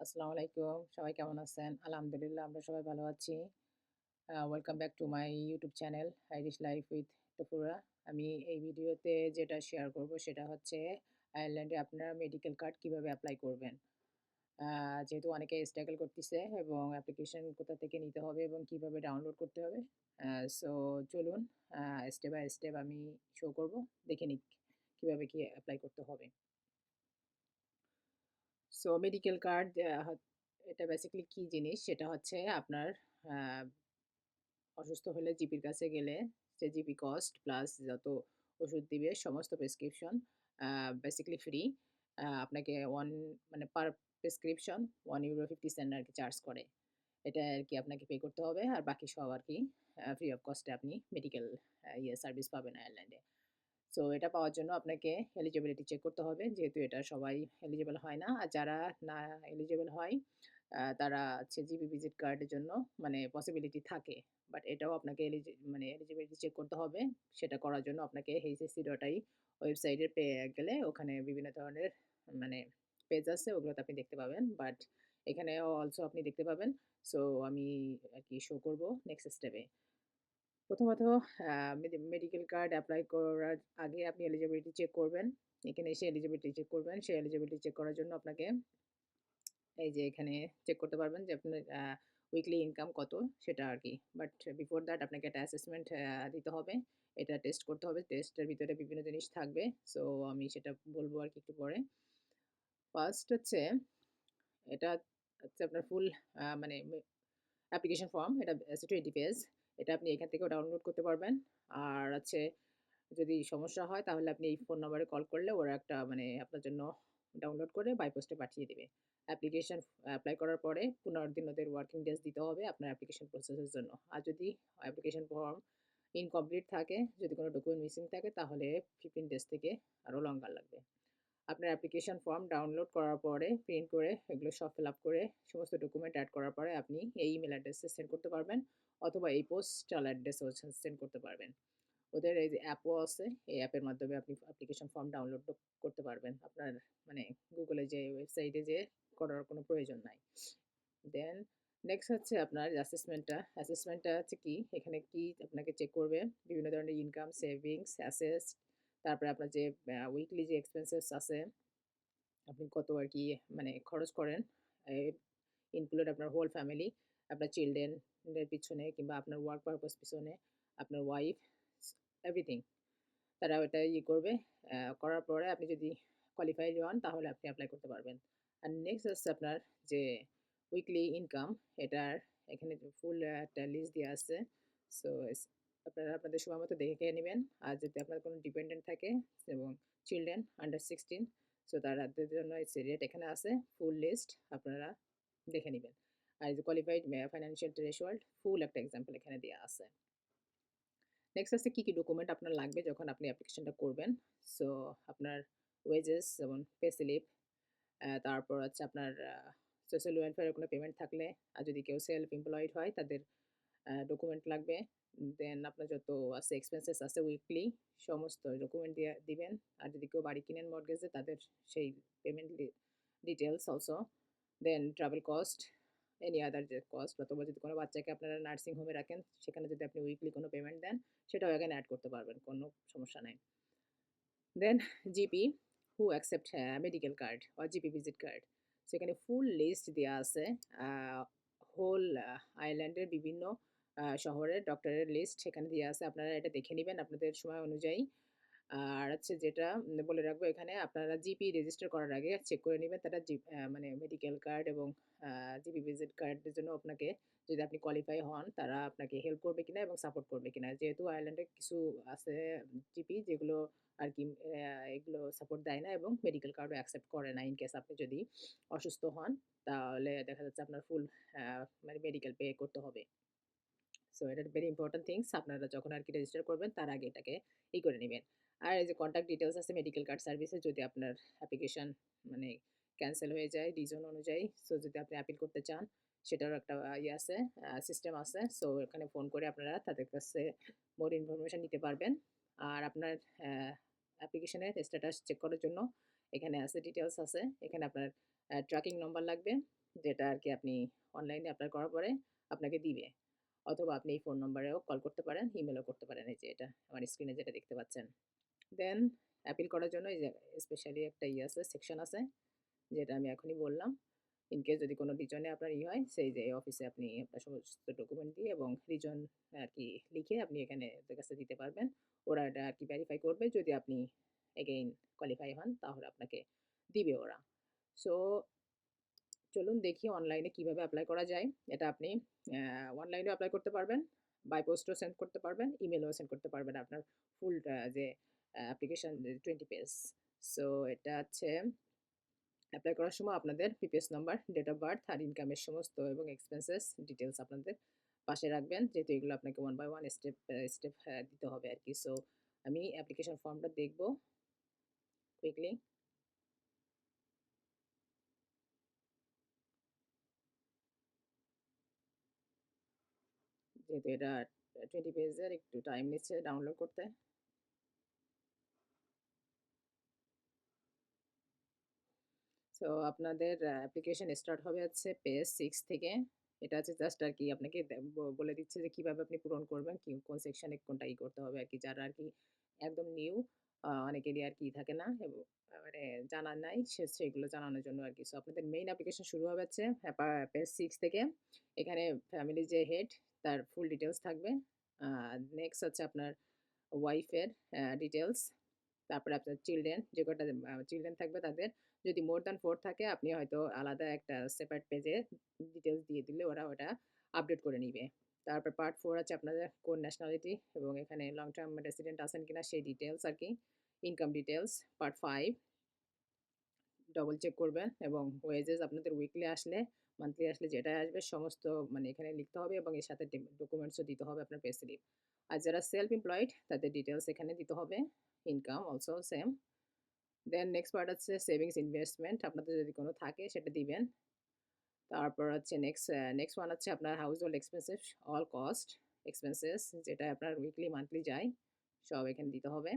আসসালামু আলাইকুম। সবাই কেমন আছেন? আলহামদুলিল্লাহ, আমরা সবাই ভালো আছি। Welcome back to my YouTube channel Irish life with Tafura. আমি এই ভিডিওতে যেটা শেয়ার করব সেটা হচ্ছে আয়ারল্যান্ডে আপনারা মেডিকেল কার্ড কীভাবে অ্যাপ্লাই করবেন। যেহেতু অনেকে স্ট্রাগল করতেছে এবং অ্যাপ্লিকেশন কোথা থেকে নিতে হবে এবং কীভাবে ডাউনলোড করতে হবে। সো চলুন স্টেপ বাই স্টেপ আমি শো করব। দেখে নিক কীভাবে কি অ্যাপ্লাই করতে হবে। সো মেডিকেল কার্ড এটা বেসিক্যালি কি জিনিস? সেটা হচ্ছে আপনার অসুস্থ হলে জিপির কাছে গেলে সে জিপি কস্ট প্লাস যত ওষুধ দিবে, সমস্ত প্রেসক্রিপশন বেসিক্যালি ফ্রি। আপনাকে ওয়ান মানে পার প্রেসক্রিপশন 1 ইউরো 50 সেন্ট আর কি চার্জ করে। এটা আর কি আপনাকে পে করতে হবে। আর বাকি সব আর কি ফ্রি অফ কস্টে আপনি মেডিকেল ইয়ে সার্ভিস পাবেন আয়ারল্যান্ডে। সো এটা পাওয়ার জন্য আপনাকে এলিজিবিলিটি চেক করতে হবে। যেহেতু এটা সবাই এলিজিবল হয় না। আর যারা না এলিজিবল হয় তারা হচ্ছে জিপি ভিজিট কার্ডের জন্য মানে পসিবিলিটি থাকে। বাট এটাও আপনাকে এলিজি মানে এলিজিবিলিটি চেক করতে হবে। সেটা করার জন্য আপনাকে HSC.i ওয়েবসাইটে পেয়ে গেলে ওখানে বিভিন্ন ধরনের মানে পেজ আছে, ওগুলোতে আপনি দেখতে পাবেন। বাট এখানেও অলসো আপনি দেখতে পাবেন। সো আমি আর কি শো করব নেক্সট স্টেপে। প্রথমত মেডি মেডিকেল কার্ড অ্যাপ্লাই করার আগে আপনি এলিজিবিলিটি চেক করবেন। এখানে এসে এলিজিবিলিটি চেক করবেন। সেই এলিজিবিলিটি চেক করার জন্য আপনাকে এই যে এখানে চেক করতে পারবেন যে আপনার উইকলি ইনকাম কত সেটা আর কি বাট বিফোর দ্যাট আপনাকে একটা অ্যাসেসমেন্ট দিতে হবে। এটা টেস্ট করতে হবে। টেস্টের ভিতরে বিভিন্ন জিনিস থাকবে। সো আমি সেটা বলব আর কি একটু পরে। ফার্স্ট হচ্ছে, এটা হচ্ছে আপনার ফুল মানে অ্যাপ্লিকেশন ফর্ম এটা টোয়েন্টি 20 পেজ। এটা আপনি এখান থেকেও ডাউনলোড করতে পারবেন। আর হচ্ছে যদি সমস্যা হয় তাহলে আপনি এই ফোন নাম্বারে কল করলে ওরা একটা মানে আপনার জন্য ডাউনলোড করে বাই পোস্টে পাঠিয়ে দেবে অ্যাপ্লিকেশন অ্যাপ্লাই করার পরে 15 দিন ওদের ওয়ার্কিং ডেজ দিতে হবে আপনার অ্যাপ্লিকেশন প্রসেসের জন্য। আর যদি অ্যাপ্লিকেশন ফর্ম ইনকমপ্লিট থাকে, যদি কোনো ডকুমেন্ট মিসিং থাকে তাহলে 15 ডেজ থেকে আরও লঙ্গার লাগবে। আপনার অ্যাপ্লিকেশন ফর্ম ডাউনলোড করার পরে প্রিন্ট করে এগুলো সব ফিল আপ করে সমস্ত ডকুমেন্ট অ্যাড করার পরে আপনি এই ইমেল অ্যাড্রেসে সেন্ড করতে পারবেন অথবা এই পোস্টাল অ্যাড্রেসেও সেন্ড করতে পারবেন। ওদের এই যে অ্যাপও আছে, এই অ্যাপের মাধ্যমে আপনি অ্যাপ্লিকেশন ফর্ম ডাউনলোড করতে পারবেন। আপনার মানে গুগলে যে ওয়েবসাইটে যেয়ে করার কোনো প্রয়োজন নাই। দেন নেক্সট হচ্ছে আপনার অ্যাসেসমেন্টটা। অ্যাসেসমেন্টটা হচ্ছে কি? এখানে কি আপনাকে চেক করবে? বিভিন্ন ধরনের ইনকাম, সেভিংস, অ্যাসেস তারপরে আপনার যে উইকলি যে এক্সপেন্সেস আছে, আপনি কত আর কি মানে খরচ করেন, ইনক্লুড আপনার হোল ফ্যামিলি, আপনার চিলড্রেন এর পিছনে কিংবা আপনার ওয়ার্ক পারপাস পিছনে, আপনার ওয়াইফ, এভরিথিং। তারা ওটা ইয়ে করবে। করার পরে আপনি যদি কোয়ালিফাইড হন তাহলে আপনি অ্যাপ্লাই করতে পারবেন। আর নেক্সট হচ্ছে আপনার যে উইকলি ইনকাম এটার এখানে ফুল একটা লিস্ট দেয়া আছে। সো আপনারা আপনাদের সময় মতো দেখে খেয়ে নেবেন আর যদি আপনার কোনো ডিপেন্ডেন্ট থাকে এবং চিলড্রেন আন্ডার 16 সো তাদের জন্য এই রেট এখানে আছে। ফুল লিস্ট আপনারা দেখে নিবেন। আর যে কোয়ালিফাইড ফাইন্যান্সিয়াল থ্রেশহোল্ড ফুল একটা এক্সাম্পল এখানে দেয়া আছে। নেক্সট হচ্ছে কি, কি ডকুমেন্ট আপনার লাগবে যখন আপনি অ্যাপ্লিকেশনটা করবেন। সো আপনার ওয়েজেস যেমন পে স্লিপ, তারপর হচ্ছে আপনার সোশ্যাল ওয়েলফেয়ার এর কোনো পেমেন্ট থাকলে, আর যদি কেউ সেলফ এমপ্লয়েড হয় তাদের ডকুমেন্ট লাগবে। দেন আপনার যত আছে এক্সপেন্সেস আছে উইকলি সমস্ত ডকুমেন্ট দিয়ে দিবেন। আর যদি কেউ বাড়ি কিনেন মর্টগেজে তাদের সেই payment details also. Then travel cost, any other যে কস্ট অথবা যদি কোনো বাচ্চাকে আপনারা নার্সিং হোমে রাখেন, সেখানে যদি আপনি উইকলি কোনো পেমেন্ট দেন, সেটাও এখানে অ্যাড করতে পারবেন। কোনো সমস্যা নাই। Then GP who accept medical card or GP visit card. সেখানে ফুল লিস্ট দেওয়া আছে। হোল আইল্যান্ডের বিভিন্ন শহরের ডক্টরের লিস্ট সেখানে দেওয়া আছে। আপনারা এটা দেখে নেবেন আপনাদের সময় অনুযায়ী। আর হচ্ছে যেটা বলে রাখব এখানে আপনারা জিপি রেজিস্টার করার আগে চেক করে নেবেন তারা জি মানে মেডিকেল কার্ড এবং জিপি ভিজিট কার্ডের জন্য আপনাকে যদি আপনি কোয়ালিফাই হন, তারা আপনাকে হেল্প করবে কিনা এবং সাপোর্ট করবে কিনা। যেহেতু আয়ারল্যান্ডে কিছু আছে জিপি যেগুলো আর কি এগুলো সাপোর্ট দেয় না এবং মেডিকেল কার্ডও অ্যাকসেপ্ট করে না। ইন কেস আপনি যদি অসুস্থ হন, তাহলে দেখা যাচ্ছে আপনার ফুল মানে মেডিকেল পে করতে হবে। সো এটা ভেরি ইম্পোর্টেন্ট থিংস আপনারা যখন আর কি রেজিস্টার করবেন তার আগে এটাকে ই করে নেবেন আর এই যে কনট্যাক্ট ডিটেলস আছে মেডিকেল কার্ড সার্ভিসে যদি আপনার অ্যাপ্লিকেশন মানে ক্যান্সেল হয়ে যায় রিজন অনুযায়ী, সো যদি আপনি অ্যাপিল করতে চান সেটারও একটা ইয়ে আছে সিস্টেম আছে। সো এখানে ফোন করে আপনারা তাদের কাছে মোর ইনফরমেশন নিতে পারবেন। আর আপনার অ্যাপ্লিকেশনের স্ট্যাটাস চেক করার জন্য এখানে আছে ডিটেলস আছে। এখানে আপনার ট্র্যাকিং নম্বর লাগবে যেটা আর কি আপনি অনলাইনে এপ্লাই করার পরে আপনাকে দিবে। অথবা আপনি এই ফোন নম্বরেও কল করতে পারেন, ইমেইলও করতে পারেন। এই যে এটা আমার স্ক্রিনে যেটা দেখতে পাচ্ছেন। দেন অ্যাপিল করার জন্য এই যে স্পেশালি একটা ইয়ে আছে, সেকশন আছে। যেটা আমি এখনই বললাম। ইন কেস যদি কোনো রিজনে আপনার ই হয়, সেই যে অফিসে আপনি আপনার সমস্ত ডকুমেন্ট দিয়ে এবং রিজন আর কি লিখে আপনি এখানে ওদের কাছে দিতে পারবেন। ওরা এটা আর কি ভেরিফাই করবে। যদি আপনি এগেইন কোয়ালিফাই হন তাহলে আপনাকে দিবে ওরা। সো চলুন দেখি অনলাইনে কীভাবে এপ্লাই করা যায়। এটা আপনি অনলাইনেও এপ্লাই করতে পারবেন, বাই পোস্টও সেন্ড করতে পারবেন, ইমেলও সেন্ড করতে পারবেন আপনার ফুল যে অ্যা অ্যাপ্লিকেশন 20 পেজ। সো এটা হচ্ছে এপ্লাই করার সময় আপনাদের PPS number, date of birth আর ইনকামের সমস্ত এবং এক্সপেন্সেস ডিটেইলস আপনাদের পাশে রাখবেন। যেহেতু এগুলো আপনাকে one by one step step দিতে হবে আর কি সো আমি অ্যাপ্লিকেশন ফর্মটা দেখব কুইকলি। যেহেতু এটা 20 পেজের একটু টাইম নিচ্ছে ডাউনলোড করতে। সো আপনাদের অ্যাপ্লিকেশন স্টার্ট হবে হচ্ছে পেজ সিক্স থেকে। এটা হচ্ছে জাস্ট আর কি আপনাকে বলে দিচ্ছে যে কীভাবে আপনি পূরণ করবেন, কি কোন সেকশানে কোনটা ই করতে হবে আর কি যারা আর কি একদম নিউ অনেকেরই আরকি থাকে না মানে জানা নাই সেগুলো জানানোর জন্য আরকি। সো আপনাদের মেইন অ্যাপ্লিকেশন শুরু হবে হচ্ছে পেজ 6 থেকে। এখানে ফ্যামিলি যে হেড তার ফুল ডিটেইলস থাকবে। নেক্সট হচ্ছে আপনার ওয়াইফের অ্যা ডিটেইলস। তারপরে আপনার চিলড্রেন যে কটা চিলড্রেন থাকবে তাদের যদি মোর দ্যান ফোর থাকে, আপনি হয়তো আলাদা একটা সেপারেট পেজে ডিটেলস দিয়ে দিলে ওরা ওটা আপডেট করে নিবে। তারপর পার্ট ফোর আছে আপনাদের কোন ন্যাশনালিটি এবং এখানে লং টার্ম রেসিডেন্ট আছেন কিনা সেই ডিটেলস আর কি income details part five double check করবেন এবং ওয়েজেস আপনাদের উইকলি আসলে, মান্থলি আসলে যেটাই আসবে সমস্ত মানে এখানে লিখতে হবে এবং এর সাথে ডকুমেন্টসও দিতে হবে আপনার পে স্লিপ। আর যারা সেলফ এমপ্লয়েড তাদের ডিটেলস এখানে দিতে হবে। Income also same. Then next part হচ্ছে সেভিংস ইনভেস্টমেন্ট আপনাদের যদি কোনো থাকে সেটা দিবেন। তারপর হচ্ছে নেক্সট নেক্সট ওয়ান হচ্ছে আপনার household expenses, all cost expenses যেটা আপনার উইকলি, মান্থলি যায় সব এখানে দিতে হবে।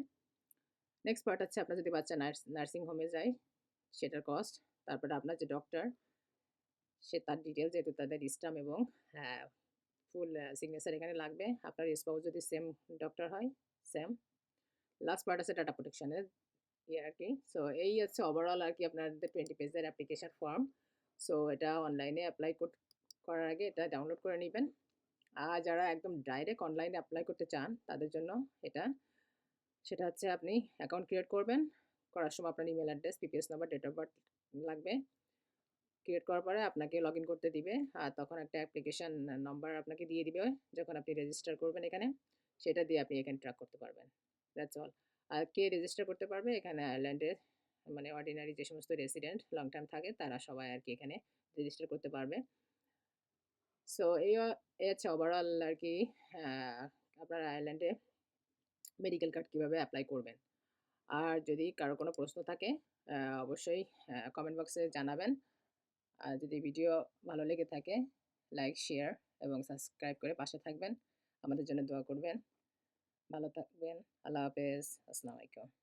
নেক্সট পার্ট হচ্ছে আপনার যদি বাচ্চা নার্স নার্সিং হোমে যায় সেটার কস্ট। তারপরে আপনার যে ডক্টর সে তার ডিটেলস যেহেতু তাদের স্টাম্প এবং হ্যাঁ, ফুল সিগনেচার এখানে লাগবে। আপনার স্পাউস যদি সেম ডক্টর হয়, সেম। লাস্ট পার্ট আছে ডাটা প্রোটেকশন ইয়ে আর কি সো এই হচ্ছে ওভারঅল আর কি আপনাদের 20 পেজের অ্যাপ্লিকেশন ফর্ম। সো এটা অনলাইনে অ্যাপ্লাই করার আগে এটা ডাউনলোড করে নেবেন আর যারা একদম ডাইরেক্ট অনলাইনে অ্যাপ্লাই করতে চান তাদের জন্য এটা সেটা হচ্ছে আপনি অ্যাকাউন্ট ক্রিয়েট করবেন। করার সময় আপনার email address, PPS number, date of birth লাগবে। ক্রিয়েট করার পরে আপনাকে লগইন করতে দিবে। আর তখন একটা অ্যাপ্লিকেশন নাম্বার আপনাকে দিয়ে দিবে যখন আপনি রেজিস্টার করবেন এখানে। সেটা দিয়ে আপনি এখানে ট্র্যাক করতে পারবেন। That's all. আর কে রেজিস্টার করতে পারবে? এখানে আয়ারল্যান্ডের মানে অর্ডিনারি যে সমস্ত রেসিডেন্ট লং টার্ম থাকে তারা সবাই আর কি এখানে রেজিস্টার করতে পারবে। সো এই হচ্ছে ওভারঅল আর কি আপনার আয়ারল্যান্ডে মেডিকেল কার্ড কীভাবে অ্যাপ্লাই করবেন। আর যদি কারও কোনো প্রশ্ন থাকে অবশ্যই কমেন্ট বক্সে জানাবেন। আর যদি ভিডিও ভালো লেগে থাকে লাইক, শেয়ার এবং সাবস্ক্রাইব করে পাশে থাকবেন। আমাদের জন্য দোয়া করবেন। ভালো থাকবেন। আল্লাহ হাফেজ। আসসালামু আলাইকুম।